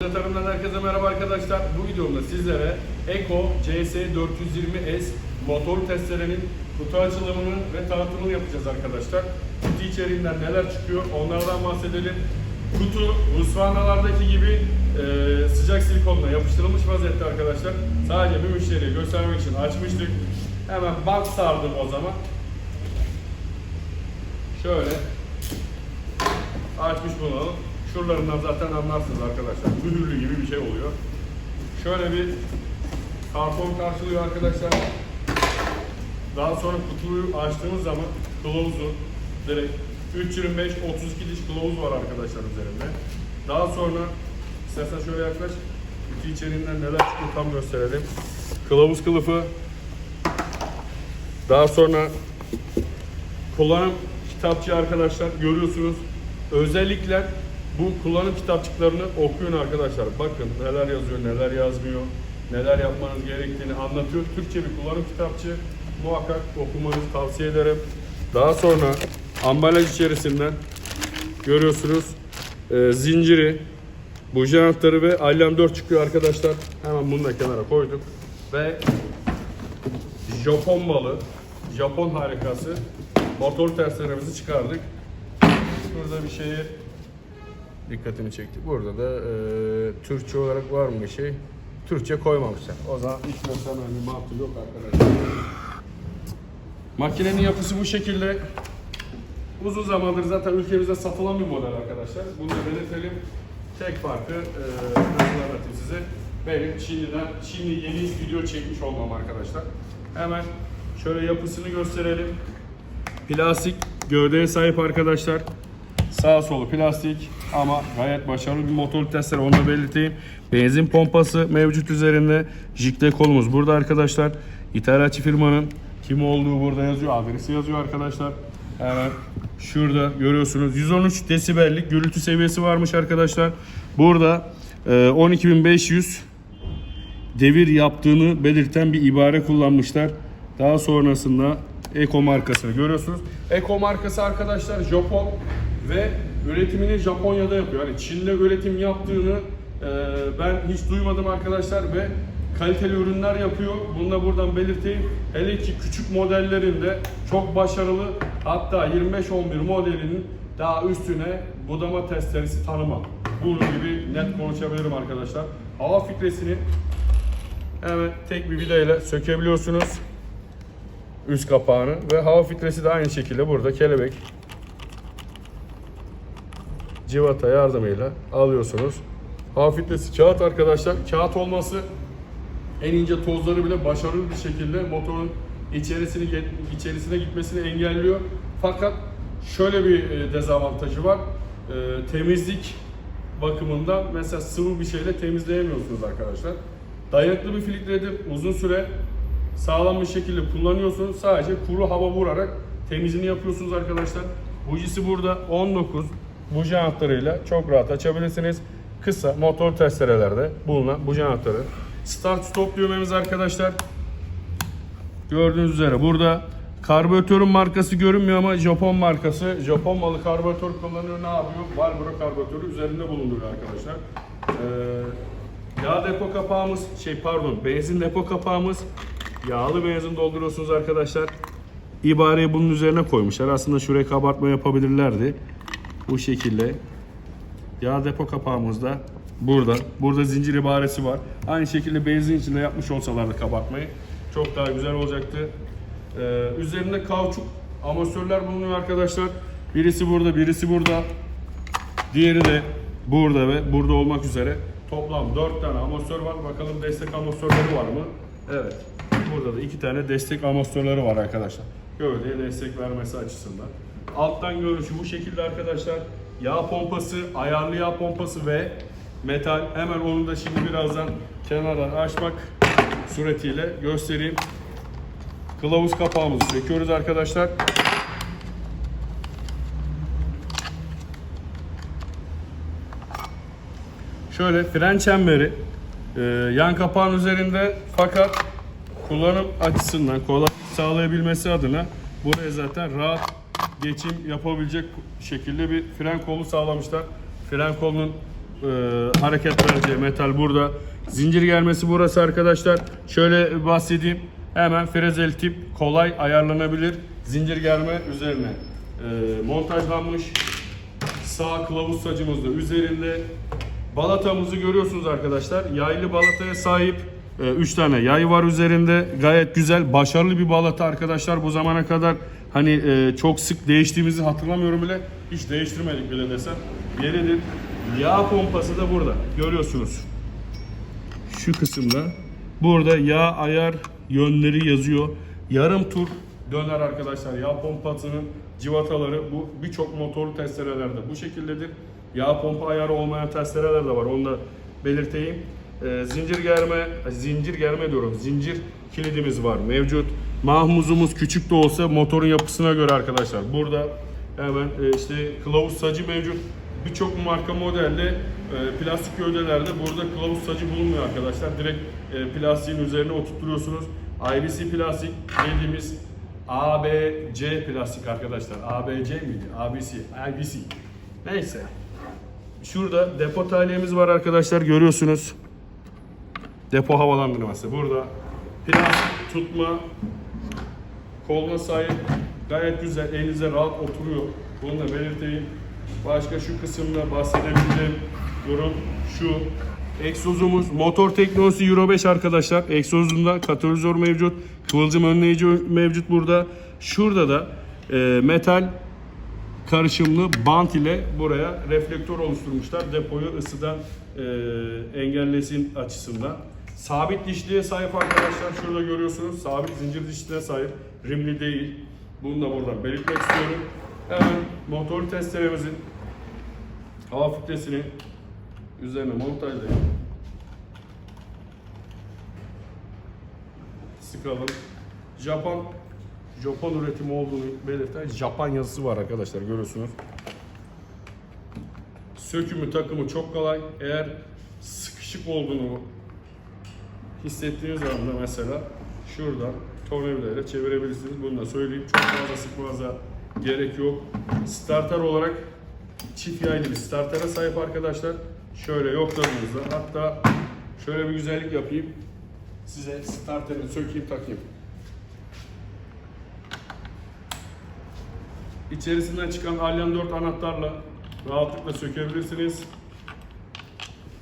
Tarımdan herkese merhaba arkadaşlar. Bu videomda sizlere Eco CS420S motor testerenin kutu açılımını ve tanıtımını yapacağız arkadaşlar. Kutu içeriğinden neler çıkıyor onlardan bahsedelim. Kutu Husqvarna'lardaki gibi e, sıcak silikonla yapıştırılmış vaziyette arkadaşlar. Sadece bir müşteriye göstermek için açmıştık. Hemen bant sardım o zaman. Şöyle açmış bunu. Şuralarından zaten anlarsınız arkadaşlar. Mühürlü gibi bir şey oluyor. Şöyle bir karton karşılıyor arkadaşlar. Daha sonra kutuyu açtığımız zaman kılavuzu direkt 325 32 diş kılavuz var arkadaşlar üzerinde. Daha sonra istersen şöyle yaklaş. Kutu içeriğinden neler çıkıyor tam gösterelim. Kılavuz kılıfı. Daha sonra kullanım kitapçı arkadaşlar görüyorsunuz. Özellikle bu kullanım kitapçıklarını okuyun arkadaşlar. Bakın neler yazıyor, neler yazmıyor, neler yapmanız gerektiğini anlatıyor. Türkçe bir kullanım kitapçı muhakkak okumanızı tavsiye ederim. Daha sonra ambalaj içerisinden görüyorsunuz e, zinciri, buji anahtarı ve alem 4 çıkıyor arkadaşlar. Hemen bunu da kenara koyduk. Ve Japon malı, Japon harikası motor testeremizi çıkardık. Burada bir şeyi dikkatimi çekti. Burada da e, Türkçe olarak var mı bir şey? Türkçe koymamışlar. O zaman hiç mesela bir mantığı yok arkadaşlar. Makinenin yapısı bu şekilde. Uzun zamandır zaten ülkemizde satılan bir model arkadaşlar. Bunu da belirtelim. Tek farkı e, anlatayım size. Benim Çin'den, Çinli yeni video çekmiş olmam arkadaşlar. Hemen şöyle yapısını gösterelim. Plastik gövdeye sahip arkadaşlar. Sağ solu plastik ama gayet başarılı bir motor testere onu da belirteyim. Benzin pompası mevcut üzerinde. Jikle kolumuz burada arkadaşlar. İthalatçı firmanın kim olduğu burada yazıyor. Adresi yazıyor arkadaşlar. Hemen şurada görüyorsunuz. 113 desibellik gürültü seviyesi varmış arkadaşlar. Burada e, 12.500 devir yaptığını belirten bir ibare kullanmışlar. Daha sonrasında Eko markasını görüyorsunuz. Eko markası arkadaşlar Japon ve üretimini Japonya'da yapıyor. Yani Çin'de üretim yaptığını e, ben hiç duymadım arkadaşlar ve kaliteli ürünler yapıyor. Bunu da buradan belirteyim. Hele ki küçük modellerinde çok başarılı. Hatta 2511 modelinin daha üstüne budama testeresi tanımam. Bunun gibi net konuşabilirim arkadaşlar. Hava filtresini hemen tek bir vidayla sökebiliyorsunuz üst kapağını ve hava filtresi de aynı şekilde burada kelebek civata yardımıyla alıyorsunuz. Hava filtresi kağıt arkadaşlar. Kağıt olması en ince tozları bile başarılı bir şekilde motorun içerisini içerisine gitmesini engelliyor. Fakat şöyle bir e, dezavantajı var. E, temizlik bakımından mesela sıvı bir şeyle temizleyemiyorsunuz arkadaşlar. Dayanıklı bir filtredir. Uzun süre sağlam bir şekilde kullanıyorsunuz. Sadece kuru hava vurarak temizliğini yapıyorsunuz arkadaşlar. Bujisi burada 19 buji anahtarıyla çok rahat açabilirsiniz. Kısa motor testerelerde bulunan buji anahtarı. Start stop düğmemiz arkadaşlar. Gördüğünüz üzere burada karbüratörün markası görünmüyor ama Japon markası. Japon malı karbüratör kullanıyor. Ne yapıyor? Valbro karbüratörü üzerinde bulunduruyor arkadaşlar. Ee, yağ depo kapağımız, şey pardon, benzin depo kapağımız. Yağlı benzin dolduruyorsunuz arkadaşlar. İbareyi bunun üzerine koymuşlar. Aslında şuraya kabartma yapabilirlerdi. Bu şekilde. Yağ depo kapağımız da burada. Burada zincir ibaresi var. Aynı şekilde benzin içinde yapmış olsalardı kabartmayı çok daha güzel olacaktı. Ee, üzerinde kauçuk amasörler bulunuyor arkadaşlar. Birisi burada, birisi burada. Diğeri de burada ve burada olmak üzere. Toplam 4 tane amasör var. Bakalım destek amasörleri var mı? Evet. Burada da iki tane destek amasörleri var arkadaşlar. Gövdeye destek vermesi açısından. Alttan görünüşü bu şekilde arkadaşlar. Yağ pompası, ayarlı yağ pompası ve metal. Hemen onu da şimdi birazdan kenardan açmak suretiyle göstereyim. Kılavuz kapağımızı söküyoruz arkadaşlar. Şöyle fren çemberi e, yan kapağın üzerinde fakat kullanım açısından kolay sağlayabilmesi adına buraya zaten rahat geçim yapabilecek şekilde bir fren kolu sağlamışlar. Fren kolunun e, hareket vereceği metal burada. Zincir germesi burası arkadaşlar. Şöyle bahsedeyim. Hemen frezel tip kolay ayarlanabilir. Zincir germe üzerine e, montajlanmış. Sağ kılavuz sacımız da üzerinde. Balatamızı görüyorsunuz arkadaşlar. Yaylı balataya sahip 3 tane yay var üzerinde. Gayet güzel, başarılı bir balata arkadaşlar. Bu zamana kadar hani e, çok sık değiştiğimizi hatırlamıyorum bile. Hiç değiştirmedik bile desem. Yeridir. Yağ pompası da burada. Görüyorsunuz. Şu kısımda. Burada yağ ayar yönleri yazıyor. Yarım tur döner arkadaşlar. Yağ pompasının civataları bu birçok motorlu testerelerde bu şekildedir. Yağ pompa ayarı olmayan testereler de var. Onu da belirteyim. Ee, zincir germe, zincir germe diyorum. Zincir kilidimiz var mevcut. Mahmuzumuz küçük de olsa motorun yapısına göre arkadaşlar. Burada hemen e, işte kılavuz sacı mevcut. Birçok marka modelde e, plastik gövdelerde burada kılavuz sacı bulunmuyor arkadaşlar. Direkt e, plastiğin üzerine oturtuyorsunuz. IBC plastik dediğimiz ABC plastik arkadaşlar. ABC miydi? ABC, IBC. Neyse. Şurada depo talyemiz var arkadaşlar görüyorsunuz. Depo havalandırması burada. Plastik tutma koluna sahip. Gayet güzel. Elinize rahat oturuyor. Bunu da belirteyim. Başka şu kısımda bahsedebileceğim durum şu. Egzozumuz motor teknolojisi Euro 5 arkadaşlar. Egzozunda katalizör mevcut. Kıvılcım önleyici mevcut burada. Şurada da e, metal karışımlı bant ile buraya reflektör oluşturmuşlar. Depoyu ısıdan e, engellesin açısından. Sabit dişliğe sahip arkadaşlar. Şurada görüyorsunuz. Sabit zincir dişliğe sahip. Rimli değil. Bunu da buradan belirtmek istiyorum. Hemen motor testeremizin hava filtresini üzerine montajlayıp sıkalım. Japon Japon üretimi olduğunu belirten Japan yazısı var arkadaşlar görüyorsunuz. Sökümü takımı çok kolay. Eğer sıkışık olduğunu hissettiğiniz anda mesela şuradan tornavidayla çevirebilirsiniz. Bunu da söyleyeyim. Çok fazla sıkmanıza gerek yok. Starter olarak çift yaylı bir startere sahip arkadaşlar. Şöyle yokladığınızda hatta şöyle bir güzellik yapayım. Size starterini sökeyim takayım. İçerisinden çıkan Alyan 4 anahtarla rahatlıkla sökebilirsiniz.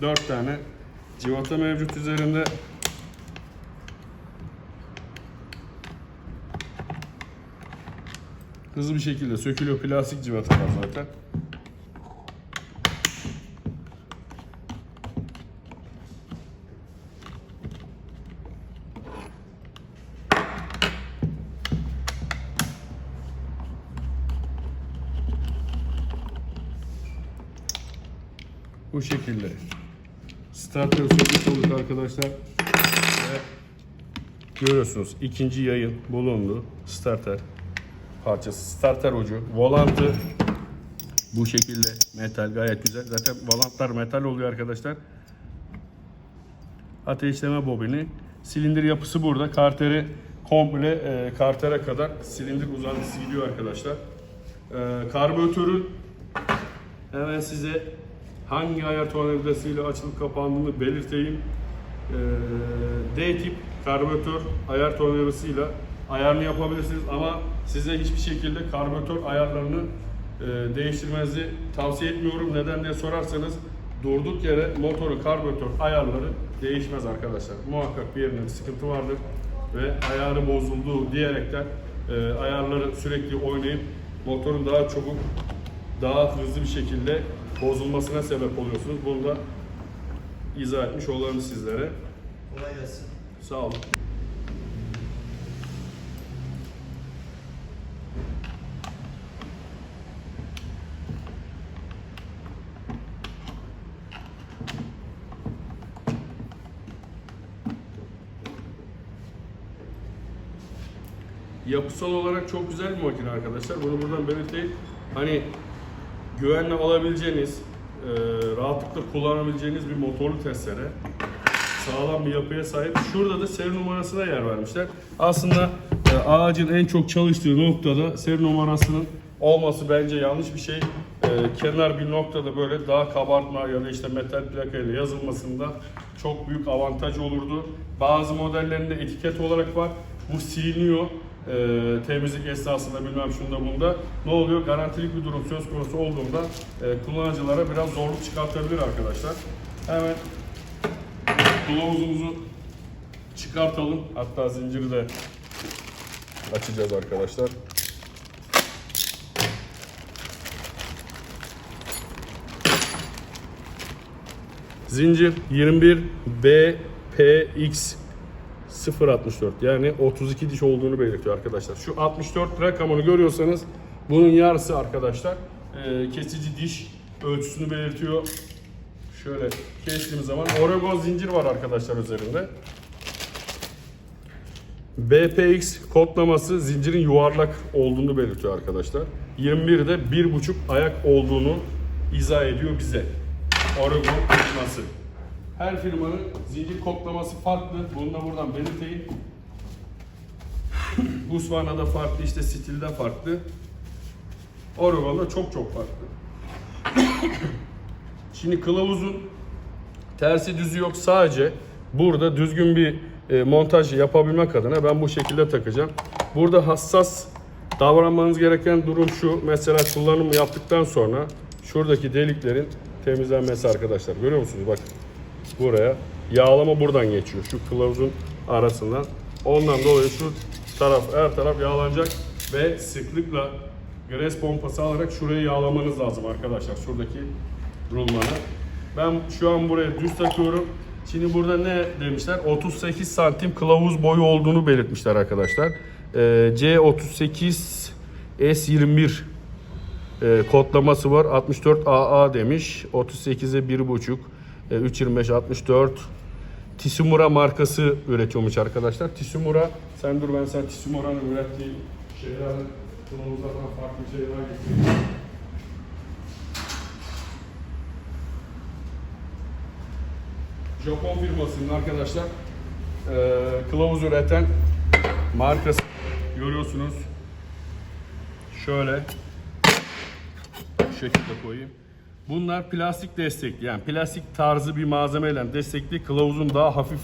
4 tane civata mevcut üzerinde. Hızlı bir şekilde sökülüyor. Plastik civata var zaten. Bu şekilde. Starter sökmüş olduk arkadaşlar. Görüyorsunuz ikinci yayın bulundu. Starter parçası. Starter ucu. Volantı bu şekilde metal gayet güzel. Zaten volantlar metal oluyor arkadaşlar. Ateşleme bobini. Silindir yapısı burada. Karteri komple e, kartere kadar silindir uzantısı gidiyor arkadaşlar. E, karbüratörün hemen size hangi ayar tornavidasıyla açılıp kapandığını belirteyim. Ee, D-tip karbüratör ayar tornavidasıyla ayarını yapabilirsiniz ama size hiçbir şekilde karbüratör ayarlarını e, değiştirmenizi tavsiye etmiyorum. Neden diye sorarsanız durduk yere motorun karbüratör ayarları değişmez arkadaşlar. Muhakkak bir yerinde bir sıkıntı vardır ve ayarı bozuldu diyerekten e, ayarları sürekli oynayıp motorun daha çabuk daha hızlı bir şekilde bozulmasına sebep oluyorsunuz. Bunu da izah etmiş olalım sizlere. Kolay gelsin. Sağ olun. Yapısal olarak çok güzel bir makine arkadaşlar. Bunu buradan belirteyim. Hani güvenle alabileceğiniz, e, rahatlıkla kullanabileceğiniz bir motorlu testere. Sağlam bir yapıya sahip. Şurada da seri numarasına yer vermişler. Aslında e, ağacın en çok çalıştığı noktada seri numarasının olması bence yanlış bir şey. E, kenar bir noktada böyle daha kabartma ya da işte metal plaka ile yazılmasında çok büyük avantaj olurdu. Bazı modellerinde etiket olarak var. Bu siliniyor. Ee, temizlik esnasında bilmem şunda bunda ne oluyor garantilik bir durum söz konusu olduğunda e, kullanıcılara biraz zorluk çıkartabilir arkadaşlar. Hemen kılavuzumuzu çıkartalım. Hatta zinciri de açacağız arkadaşlar. Zincir 21 BPX 064 yani 32 diş olduğunu belirtiyor arkadaşlar. Şu 64 rakamını görüyorsanız bunun yarısı arkadaşlar e, kesici diş ölçüsünü belirtiyor. Şöyle kestiğimiz zaman Oregon zincir var arkadaşlar üzerinde. BPX kodlaması zincirin yuvarlak olduğunu belirtiyor arkadaşlar. 21'de 1.5 ayak olduğunu izah ediyor bize. Oregon firması. Her firmanın zincir kodlaması farklı. Bunu da buradan belirteyim. Husqvarna'da farklı, işte stilde farklı. Oregon'da çok çok farklı. Şimdi kılavuzun tersi düzü yok. Sadece burada düzgün bir e, montaj yapabilmek adına ben bu şekilde takacağım. Burada hassas davranmanız gereken durum şu. Mesela kullanım yaptıktan sonra şuradaki deliklerin temizlenmesi arkadaşlar. Görüyor musunuz? Bak buraya yağlama buradan geçiyor. Şu kılavuzun arasından. Ondan dolayı şu taraf her taraf yağlanacak ve sıklıkla gres pompası alarak şurayı yağlamanız lazım arkadaşlar. Şuradaki rulmanı. Ben şu an buraya düz takıyorum. Şimdi burada ne demişler? 38 santim kılavuz boyu olduğunu belirtmişler arkadaşlar. Ee, C38 S21 e, kodlaması var. 64 AA demiş. 38'e 1.5 e, 325 64 Tisumura markası üretiyormuş arkadaşlar. Tisumura sen dur ben sen Tisumura'nın ürettiği şeylerden kılavuzlardan farklı şeyler getireyim. Japon firmasının arkadaşlar e, kılavuz üreten markası görüyorsunuz. Şöyle şu şekilde koyayım. Bunlar plastik destekli yani plastik tarzı bir malzemeyle destekli kılavuzun daha hafif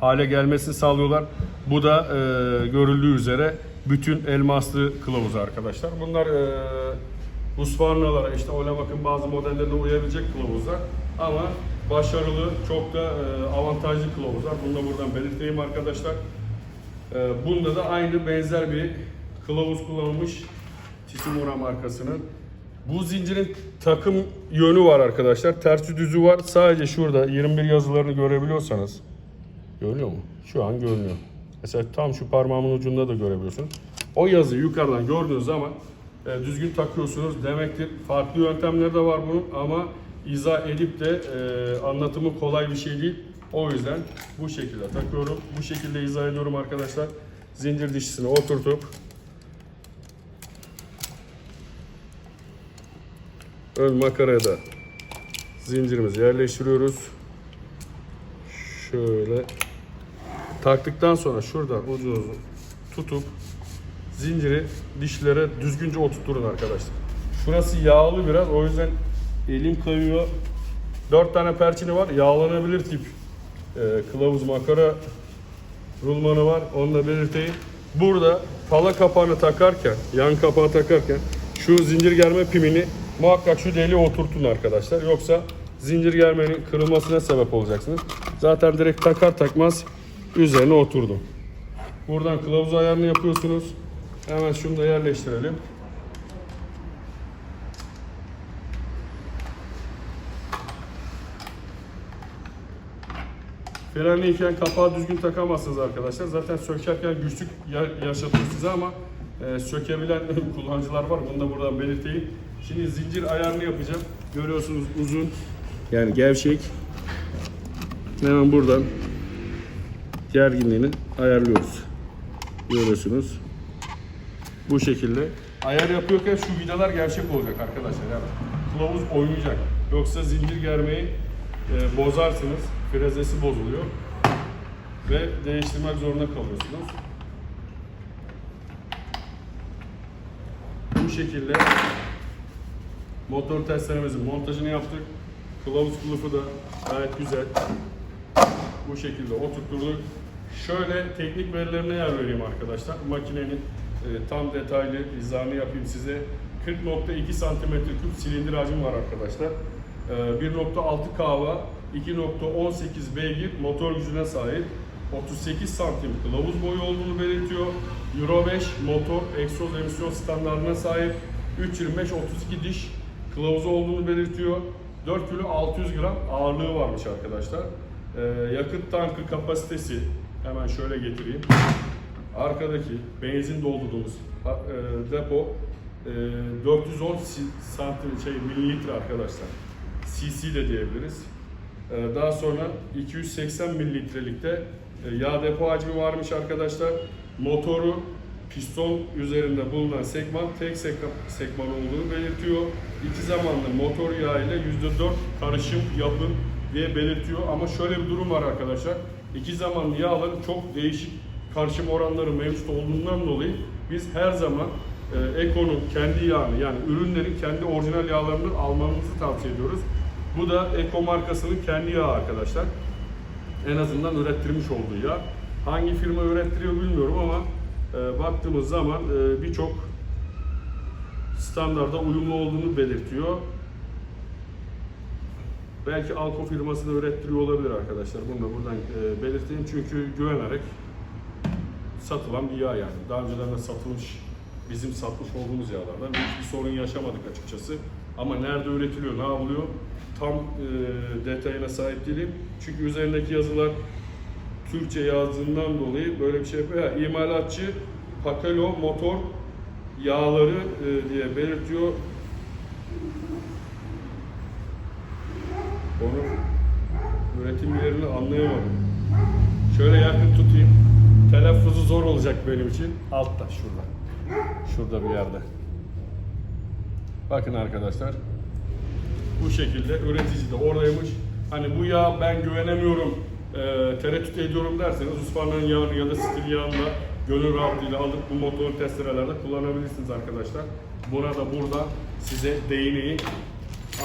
hale gelmesini sağlıyorlar. Bu da e, görüldüğü üzere bütün elmaslı kılavuz arkadaşlar. Bunlar e, Husqvarna'lara işte öyle bakın bazı modellerine uyabilecek kılavuzlar ama başarılı çok da e, avantajlı kılavuzlar. Bunu da buradan belirteyim arkadaşlar. E, bunda da aynı benzer bir kılavuz kullanılmış Tisumura markasının. Bu zincirin takım yönü var arkadaşlar. Tersi düzü var. Sadece şurada 21 yazılarını görebiliyorsanız görünüyor mu? Şu an görünüyor. Mesela tam şu parmağımın ucunda da görebiliyorsunuz. O yazıyı yukarıdan gördüğünüz zaman e, düzgün takıyorsunuz demektir. Farklı yöntemleri de var bunun ama izah edip de e, anlatımı kolay bir şey değil. O yüzden bu şekilde takıyorum. Bu şekilde izah ediyorum arkadaşlar. Zincir dişisini oturtup ön makaraya da zincirimizi yerleştiriyoruz. Şöyle taktıktan sonra şuradan ucunuzu tutup zinciri dişlere düzgünce oturtturun arkadaşlar. Şurası yağlı biraz o yüzden elim kayıyor. 4 tane perçini var. Yağlanabilir tip e, kılavuz makara rulmanı var. Onu da belirteyim. Burada pala kapağını takarken, yan kapağı takarken şu zincir germe pimini muhakkak şu deliğe oturtun arkadaşlar. Yoksa zincir germenin kırılmasına sebep olacaksınız. Zaten direkt takar takmaz üzerine oturdu. Buradan kılavuz ayarını yapıyorsunuz. Hemen şunu da yerleştirelim. Frenliyken kapağı düzgün takamazsınız arkadaşlar. Zaten sökerken güçlük ya- yaşatıyor size ama e, sökebilen kullanıcılar var. Bunu da buradan belirteyim. Şimdi zincir ayarını yapacağım. Görüyorsunuz uzun yani gevşek. Hemen buradan gerginliğini ayarlıyoruz. Görüyorsunuz. Bu şekilde. Ayar yapıyorken şu vidalar gevşek olacak arkadaşlar. Yani kılavuz oynayacak. Yoksa zincir germeyi e, bozarsınız. Frezesi bozuluyor. Ve değiştirmek zorunda kalıyorsunuz. Bu şekilde Motor testlerimizin montajını yaptık. Kılavuz kılıfı da gayet güzel. Bu şekilde oturtturduk. Şöyle teknik verilerine yer vereyim arkadaşlar. Makinenin e, tam detaylı izahını yapayım size. 40.2 cm küp silindir hacmi var arkadaşlar. E, 1.6 kahva, 2.18 beygir motor gücüne sahip. 38 santim kılavuz boyu olduğunu belirtiyor. Euro 5 motor egzoz emisyon standartına sahip. 3.25-32 diş kılavuzu olduğunu belirtiyor. 4 kilo 600 gram ağırlığı varmış arkadaşlar. Ee, yakıt tankı kapasitesi hemen şöyle getireyim. Arkadaki benzin doldurduğumuz e, depo e, 410 si- santim şey mililitre arkadaşlar. CC de diyebiliriz. Ee, Daha sonra 280 mililitrelikte e, yağ depo hacmi varmış arkadaşlar. Motoru piston üzerinde bulunan sekman tek sekman olduğunu belirtiyor. İki zamanlı motor yağı ile %4 karışım yapı diye belirtiyor. Ama şöyle bir durum var arkadaşlar. İki zamanlı yağların çok değişik karışım oranları mevcut olduğundan dolayı biz her zaman e, Eko'nun kendi yağını yani ürünlerin kendi orijinal yağlarını almamızı tavsiye ediyoruz. Bu da Eko markasının kendi yağı arkadaşlar. En azından ürettirmiş olduğu yağ. Hangi firma ürettiriyor bilmiyorum ama e, baktığımız zaman e, birçok standarda uyumlu olduğunu belirtiyor. Belki Alko firması da ürettiriyor olabilir arkadaşlar. Bunu da buradan e, belirteyim çünkü güvenerek satılan bir yağ yani. Daha önceden de satılmış, bizim satmış olduğumuz yağlardan hiçbir sorun yaşamadık açıkçası. Ama nerede üretiliyor, ne yapılıyor tam e, detayına sahip değilim. Çünkü üzerindeki yazılar Türkçe yazdığından dolayı böyle bir şey yapıyor. İmalatçı Pakalo motor yağları e, diye belirtiyor. Onu üretim yerini anlayamadım. Şöyle yakın tutayım. Telaffuzu zor olacak benim için. Altta şurada. Şurada bir yerde. Bakın arkadaşlar. Bu şekilde üretici de oradaymış. Hani bu yağ ben güvenemiyorum, e, tereddüt ediyorum derseniz Usparna'nın yağını ya da stil yağını gönül rahatlığıyla alıp bu motor testerelerde kullanabilirsiniz arkadaşlar. Buna da burada size değineyim.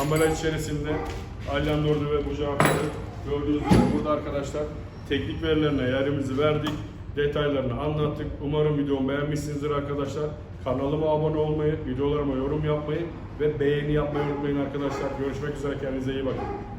Ambalaj içerisinde Alyan Dördü ve bucakları gördüğünüz gibi burada arkadaşlar teknik verilerine yerimizi verdik. Detaylarını anlattık. Umarım videomu beğenmişsinizdir arkadaşlar. Kanalıma abone olmayı, videolarıma yorum yapmayı ve beğeni yapmayı unutmayın arkadaşlar. Görüşmek üzere kendinize iyi bakın.